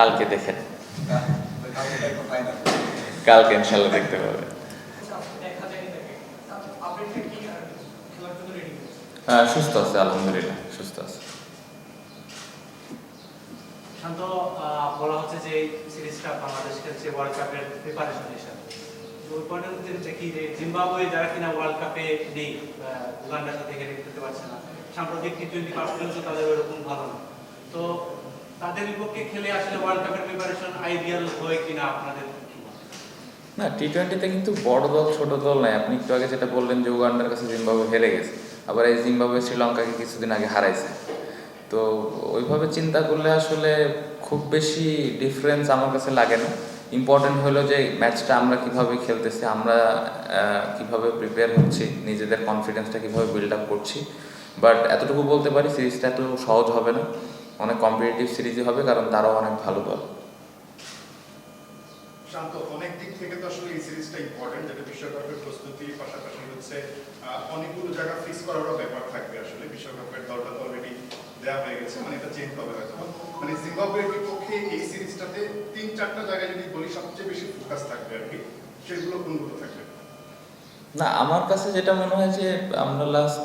কালকে দেখেন। কালকে ইনশাল্লাহ দেখতে পাবে হ্যাঁ সুস্থ আছে, আলহামদুলিল্লাহ, সুস্থ আছে। বলা হচ্ছে যে বাংলাদেশ ওয়ার্ল্ড কাপের যে যারা কিনা ওয়ার্ল্ড কাপে নেই পারছে না, সাম্প্রতিক টি টোয়েন্টি পারফরমেন্সও তাদের ওরকম ভালো না। তো তাদের বিপক্ষে খেলে আসলে ওয়ার্ল্ড কাপের প্রিপারেশন আইডিয়াল হয় কিনা আপনাদের? না টি টোয়েন্টিতে কিন্তু বড় দল, ছোট দল নাই। আপনি একটু আগে যেটা বললেন যে উগান্ডার কাছে জিম্বাবুয়ে হেরে গেছে। আবার এই জিম্বাবুয়ে শ্রীলঙ্কাকে কিছুদিন আগে হারাইছে। তো ওইভাবে চিন্তা করলে আসলে খুব বেশি ডিফারেন্স আমার কাছে লাগে না। ইম্পর্টেন্ট হলো যে ম্যাচটা আমরা কীভাবে খেলতেছি, আমরা কীভাবে প্রিপেয়ার হচ্ছি, নিজেদের কনফিডেন্সটা কীভাবে বিল্ড আপ করছি। বাট এতটুকু বলতে পারি, সিরিজটা এত সহজ হবে না। অনেক কম্পিটিটিভ সিরিজই হবে, কারণ তারাও অনেক ভালো দল। শান্ত, অনেক দিক থেকে তো আসলে এই সিরিজটা ইম্পর্টেন্ট যেটা বিশ্বকাপের পাশাপাশি হচ্ছে অনেকগুলো জায়গা ফিক্স করারও ব্যাপার থাকবে আসলে, বিশ্বকাপের দলটা তো অলরেডি দেওয়া হয়ে গেছে মানে এটা চেঞ্জ হবে হয়তো। মানে জিম্বাবুয়ের বিপক্ষে এই সিরিজটাতে তিন চারটা জায়গায় যদি বলি, সবচেয়ে বেশি ফোকাস থাকবে আর কি, সেগুলো কোনগুলো থাকবে? না, আমার কাছে যেটা মনে হয় যে, আমরা লাস্ট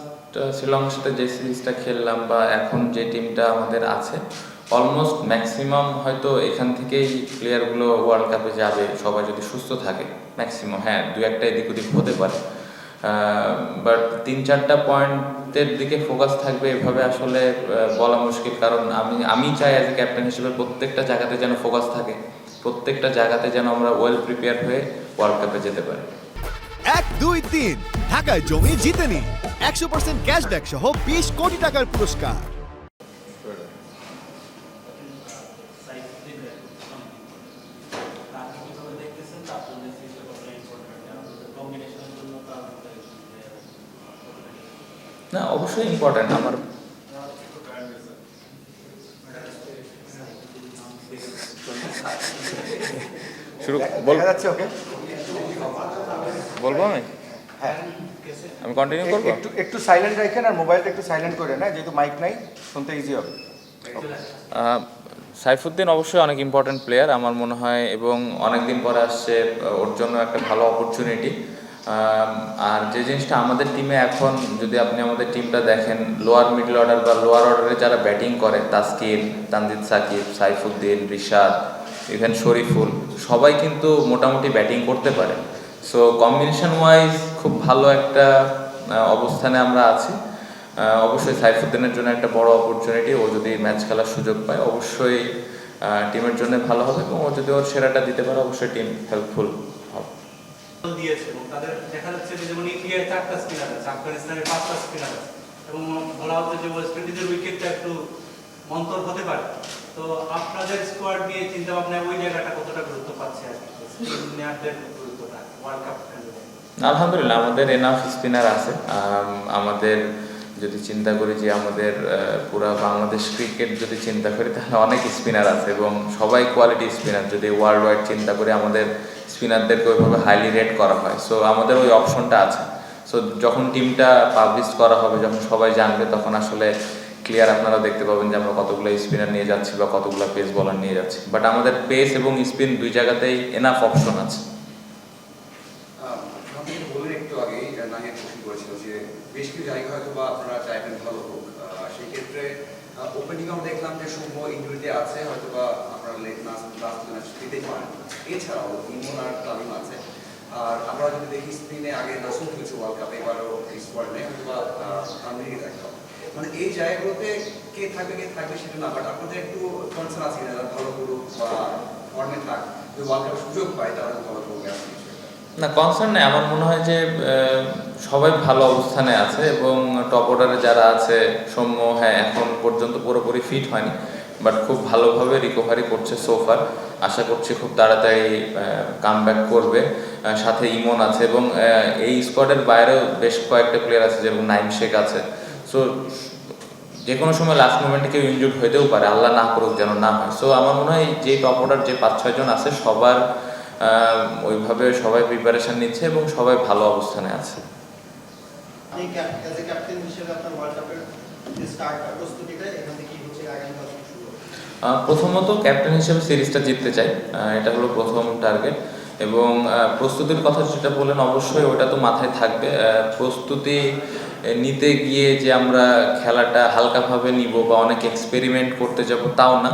শ্রীলঙ্কার সাথে যে সিরিজটা খেললাম বা এখন যে টিমটা আমাদের আছে অলমোস্ট ম্যাক্সিমাম হয়তো এখান থেকেই প্লেয়ারগুলো ওয়ার্ল্ড কাপে যাবে, সবাই যদি সুস্থ থাকে ম্যাক্সিমাম হ্যাঁ দু একটা এদিক ওদিক হতে পারে। বাট তিন চারটা পয়েন্টের দিকে ফোকাস থাকবে এভাবে আসলে বলা মুশকিল। কারণ আমি আমি চাই অ্যাজ এ ক্যাপ্টেন হিসেবে প্রত্যেকটা জায়গাতে যেন ফোকাস থাকে, প্রত্যেকটা জায়গাতে যেন আমরা ওয়েল প্রিপেয়ার হয়ে ওয়ার্ল্ড কাপে যেতে পারি। এক দুই তিন। ঢাকায় জমি জিতে নিন একশো পার্সেন্ট ক্যাশব্যাক সহ বিশ কোটি টাকার পুরস্কার। ইম্পর্টেন্ট না অবশ্যই ইম্পর্ট্যান্ট আমার শুরু বল। দেখা যাচ্ছে ওকে? বলব আমি? আমি কন্টিনিউ করব? একটু একটু সাইলেন্ট রাখেন আর মোবাইলটা একটু সাইলেন্ট করে না যেহেতু মাইক নাই শুনতে ইজি হবে। সাইফুদ্দিন অবশ্যই অনেক ইম্পর্ট্যান্ট প্লেয়ার আমার মনে হয় এবং অনেক দিন পরে আসছে ওর জন্য একটা ভালো অপরচুনিটি আর যে জিনিসটা আমাদের টিমে এখন যদি আপনি আমাদের টিমটা দেখেন লোয়ার মিডল অর্ডার বা লোয়ার অর্ডারে যারা ব্যাটিং করে তাসকির তানজিদ সাকিব সাইফুদ্দিন রিশাদ ইভেন শরীফুল সবাই কিন্তু মোটামুটি ব্যাটিং করতে পারে। সো কম্বিনেশন ওয়াইজ খুব ভালো একটা অবস্থানে আমরা আছি। অবশ্যই সাইফুদ্দিনের জন্য একটা বড় অপরচুনিটি ও যদি ম্যাচ খেলার সুযোগ পায়, অবশ্যই টিমের জন্য ভালো হবে এবং ও যদি ওর সেরাটা দিতে পারে, অবশ্যই টিম হেল্পফুল হবে। দিয়েছে এবং তাদের দেখা যাচ্ছে যে যেমন চারটা স্পিনার এবং যে উইকেটটা একটু হতে পারে। তো আপনাদের স্কোয়াড নিয়ে চিন্তা ভাবনায় ওই জায়গাটা কতটা গুরুত্ব পাচ্ছে আর কি? আলহামদুলিল্লাহ, আমাদের এনাফ স্পিনার আছে। আমাদের যদি চিন্তা করি যে আমাদের পুরা বাংলাদেশ ক্রিকেট যদি চিন্তা করি, তাহলে অনেক স্পিনার আছে এবং সবাই কোয়ালিটি স্পিনার যদি ওয়ার্ল্ড ওয়াইড চিন্তা করি, আমাদের স্পিনারদেরকে ওইভাবে হাইলি রেট করা হয়। সো আমাদের ওই অপশনটা আছে। সো যখন টিমটা পাবলিশ করা হবে, যখন সবাই জানবে, তখন আসলে ক্লিয়ার আপনারা দেখতে পাবেন যে আমরা কতগুলো স্পিনার নিয়ে যাচ্ছি বা কতগুলো পেস বলার নিয়ে যাচ্ছি। বাট আমাদের পেস এবং স্পিন দুই জায়গাতেই এনাফ অপশন আছে আপনি যেটা বললেন একটু আগেই আহ, নাহিদ প্রশ্ন করেছিল যে বেশ কিছু জায়গা হয়তো বা আপনারা চাইবেন ভালো হোক আহ, সেই ক্ষেত্রে ওপেনিং আমরা দেখলাম যে শুভ ইঞ্জুরিতে আছে হয়তো বা আপনারা লেট নাচ লাস্ট ম্যাচ দিতেই পারেন এছাড়াও ইমন আর তামিম আছে। আর আমরা যদি দেখি স্পিনে আগে নাসুম খেলেছে ওয়ার্ল্ড কাপে এবারও স্কোয়াড নেই হয়তো বা তামিমই দেখা মানে এই জায়গাগুলোতে কে থাকবে কে থাকবে সেটা না বাট আপনাদের একটু কনসার্ন আছে যারা ভালো করুক বা ফর্মে থাক, যদি ওয়ার্ল্ড কাপের সুযোগ পায়, তারা ভালো করবে। বিষয়টা না কনসার্ন নেই। আমার মনে হয় যে সবাই ভালো অবস্থানে আছে এবং টপ অর্ডারে যারা আছে, সৌম্য হ্যাঁ এখন পর্যন্ত পুরোপুরি ফিট হয়নি বাট খুব ভালোভাবে রিকভারি করছে সোফার আশা করছি খুব তাড়াতাড়ি কাম ব্যাক করবে। সাথে ইমন আছে এবং এই স্কোয়াডের বাইরেও বেশ কয়েকটা প্লেয়ার আছে, যেরকম নাইম শেখ আছে। সো যে কোনো সময় লাস্ট মোমেন্টে কেউ ইনজুর্ড হইতেও পারে, আল্লাহ না করুক যেন না হয়। সো আমার মনে হয় যে টপ অর্ডার যে পাঁচ ছয়জন আছে, সবার ওইভাবে সবাই প্রিপারেশন নিচ্ছে এবং সবাই ভালো অবস্থানে আছে। প্রথমত ক্যাপ্টেন হিসেবে সিরিজটা জিততে চাই। এটা হলো প্রথম টার্গেট এবং প্রস্তুতির কথা যেটা বললেন অবশ্যই ওটা তো মাথায় থাকবে। প্রস্তুতি নিতে গিয়ে যে আমরা খেলাটা হালকাভাবে নিব বা অনেক এক্সপেরিমেন্ট করতে যাব তাও না।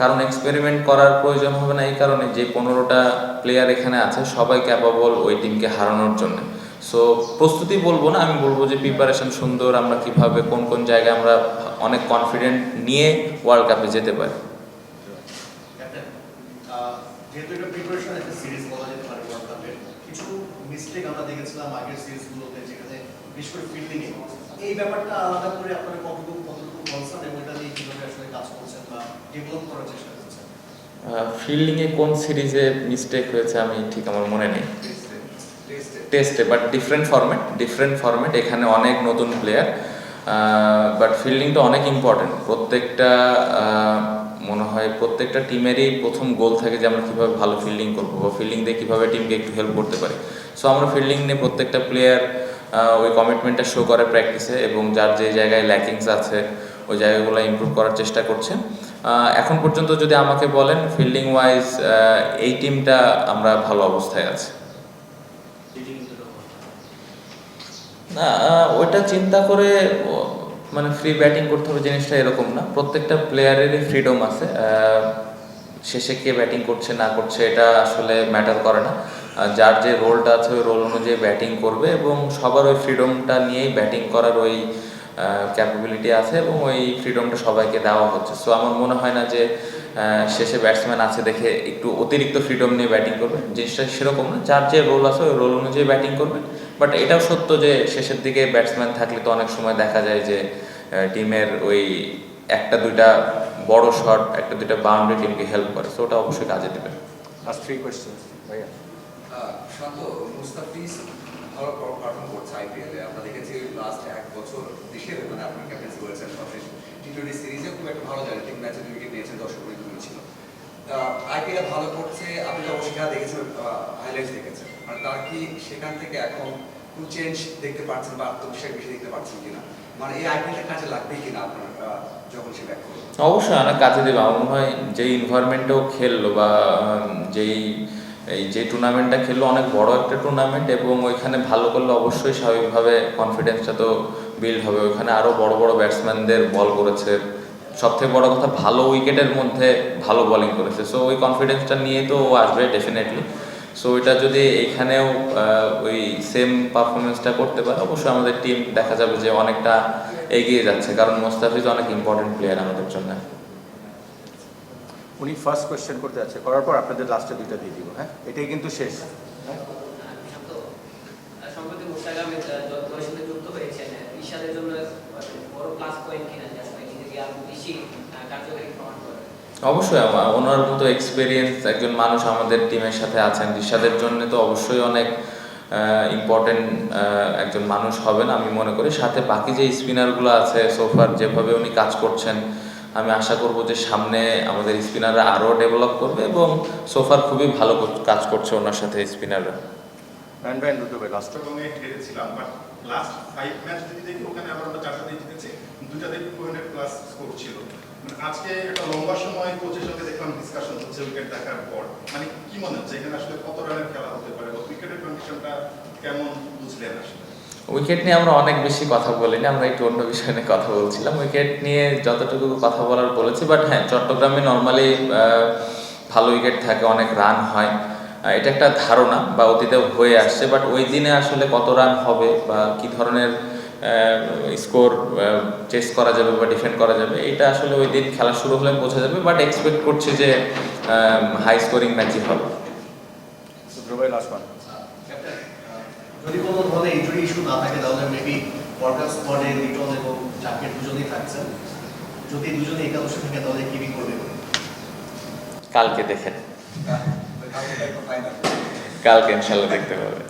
কারণ এক্সপেরিমেন্ট করার প্রয়োজন হবে না, এই কারণে যে পনেরোটা প্লেয়ার এখানে আছে সবাই ক্যাপাবল ওই টিমকে হারানোর জন্য। সো প্রস্তুতি বলব না, আমি বলব যে প্রিপারেশন সুন্দর, আমরা কীভাবে, কোন কোন জায়গায় আমরা অনেক কনফিডেন্ট নিয়ে ওয়ার্ল্ড কাপে যেতে পারি। এই ব্যাপারটা আলাদা করে আপনারা কতটুকু কতটুকু কনসার্ন এবং এটা নিয়ে কীভাবে আসলে কাজ করছেন ডেভেলপ করার চেষ্টা করছেন ফিল্ডিংয়ে কোন সিরিজে মিস্টেক হয়েছে আমি ঠিক আমার মনে নেই। টেস্টে but different format different format এখানে অনেক নতুন প্লেয়ার বাট ফিল্ডিংটা অনেক ইম্পর্টেন্ট প্রত্যেকটা মনে হয় প্রত্যেকটা টিমেরই প্রথম গোল থাকে যে আমরা কীভাবে ভালো ফিল্ডিং করব বা ফিল্ডিং দিয়ে কীভাবে টিমকে একটু হেল্প করতে পারি। সো আমরা ফিল্ডিং নিয়ে প্রত্যেকটা প্লেয়ার ওই কমিটমেন্টটা শো করে প্র্যাকটিসে এবং যার যে জায়গায় ল্যাকিংস আছে ওই জায়গাগুলো ইমপ্রুভ করার চেষ্টা করছে। এখন পর্যন্ত যদি আমাকে বলেন ফিল্ডিং ওয়াইজ এই টিমটা আমরা ভালো অবস্থায় আছি। না ওইটা চিন্তা করে মানে ফ্রি ব্যাটিং করতে হবে জিনিসটা এরকম না। প্রত্যেকটা প্লেয়ারেরই ফ্রিডম আছে। শেষে কে ব্যাটিং করছে, না করছে, এটা আসলে ম্যাটার করে না। যার যে রোলটা আছে, ওই রোল অনুযায়ী ব্যাটিং করবে এবং সবার ওই ফ্রিডমটা নিয়েই ব্যাটিং করার ওই ক্যাপাবিলিটি আছে এবং ওই ফ্রিডমটা সবাইকে দেওয়া হচ্ছে। সো আমার মনে হয় না যে শেষে ব্যাটসম্যান আছে দেখে একটু অতিরিক্ত ফ্রিডম নিয়ে ব্যাটিং করবে জিনিসটা সেরকম না। যার যে রোল আছে ওই রোল অনুযায়ী ব্যাটিং করবে বাট এটাও সত্য যে শেষের দিকে ব্যাটসম্যান থাকলে তো অনেক সময় দেখা যায় যে টিমের ওই একটা দুইটা বড় শট একটা দুইটা বাউন্ডারি টিমকে হেল্প করে। সো ওটা অবশ্যই কাজে দেবে। লাস্ট থ্রি কোয়েশ্চেন ভাইয়া। শান্ত মুস্তাফিজ পারফর্ম করছে আইপিএলে আমরা দেখেছি লাস্ট এক বছর মানে আপনি ক্যাপ্টেন্সি করেছেন সবশেষ টি টোয়েন্টি খুব একটা ভালো তিন ম্যাচে দুই উইকেট নিয়েছেন দর্শক পরিপূর্ণ ছিল ভালো করছে আপনি অবশ্যই দেখেছেন দেখেছেন তার কি সেখান থেকে এখন কোনো চেঞ্জ দেখতে পাচ্ছেন বা আত্মবিশ্বাস বেশি দেখতে পাচ্ছেন কিনা মানে এই আইপিএলটা কাজে লাগবেই কিনা আপনার যখন সে ব্যাক অবশ্যই অনেক কাজে দেবে। আমার মনে হয় যেই ইনভারমেন্টেও খেললো বা যেই এই যে টুর্নামেন্টটা খেললো, অনেক বড় একটা টুর্নামেন্ট এবং ওইখানে ভালো করলে অবশ্যই স্বাভাবিকভাবে কনফিডেন্সটা তো বিল্ড হবে। ওইখানে আরও বড় বড় ব্যাটসম্যানদের বল করেছে। সব থেকে বড় কথা, ভালো উইকেটের মধ্যে ভালো বলিং করেছে। সো ওই কনফিডেন্সটা নিয়ে তো ও আসবে ডেফিনেটলি সো এটা যদি এখানেও ওই সেম পারফরমেন্সটা করতে পারে, অবশ্যই আমাদের টিম দেখা যাবে যে অনেকটা এগিয়ে যাচ্ছে। কারণ মোস্তাফিজ অনেক ইম্পর্টেন্ট প্লেয়ার আমাদের জন্য। উনি ফার্স্ট কোয়েশ্চেন করতে যাচ্ছে করার পর আপনাদের লাস্টে দুইটা দিয়ে দিব হ্যাঁ? এটাই কিন্তু শেষ। অবশ্যই ওনার মতো এক্সপিরিয়েন্স একজন মানুষ আমাদের টিমের সাথে আছেন। রিশাদের জন্য তো অবশ্যই অনেক ইম্পর্টেন্ট একজন মানুষ হবেন আমি মনে করি। সাথে বাকি যে স্পিনারগুলো আছে সোফার যেভাবে উনি কাজ করছেন আমি আশা করব যে সামনে আমাদের স্পিনাররা আরও ডেভেলপ করবে এবং সোফার খুবই ভালো কাজ করছে ওনার সাথে স্পিনাররা। মানে আজকে একটা লম্বা সময় কোচের সঙ্গে দেখলাম ডিসকাশন হচ্ছে উইকেট দেখার পর। মানে কি মনে হচ্ছে এখানে আসলে কত রানের খেলা হতে পারে বা উইকেটের কন্ডিশনটা কেমন বুঝলেন আসলে? উইকেট নিয়ে আমরা অনেক বেশি কথা বলিনি, আমরা একটু অন্য বিষয় নিয়ে কথা বলছিলাম। উইকেট নিয়ে যতটুকু কথা বলার বলেছি বাট হ্যাঁ চট্টগ্রামে নর্মালি ভালো উইকেট থাকে, অনেক রান হয়। এটা একটা ধারণা বা অতীতে হয়ে আসছে বাট ওই দিনে আসলে কত রান হবে বা কি ধরনের স্কোর চেস করা যাবে বা ডিফেন্ড করা যাবে, এটা আসলে ওই দিন খেলা শুরু হলে বোঝা যাবে বাট এক্সপেক্ট করছি যে হাই স্কোরিং ম্যাচই হবে দুটো ভাই লাস্ট ওয়ান ক্যাপ্টেন যদি কোনো ধরনের ইনজুরি ইস্যু না থাকে তাহলে মেবি ওয়ার্কার স্কোয়াডে লিটন এবং জাকেট দুজনেই থাকছেন যদি দুজনে একাদশে থাকে তাহলে কি করবে কালকে দেখেন। ফাইনাল কালকে ইনশাল্লাহ দেখতে পাবে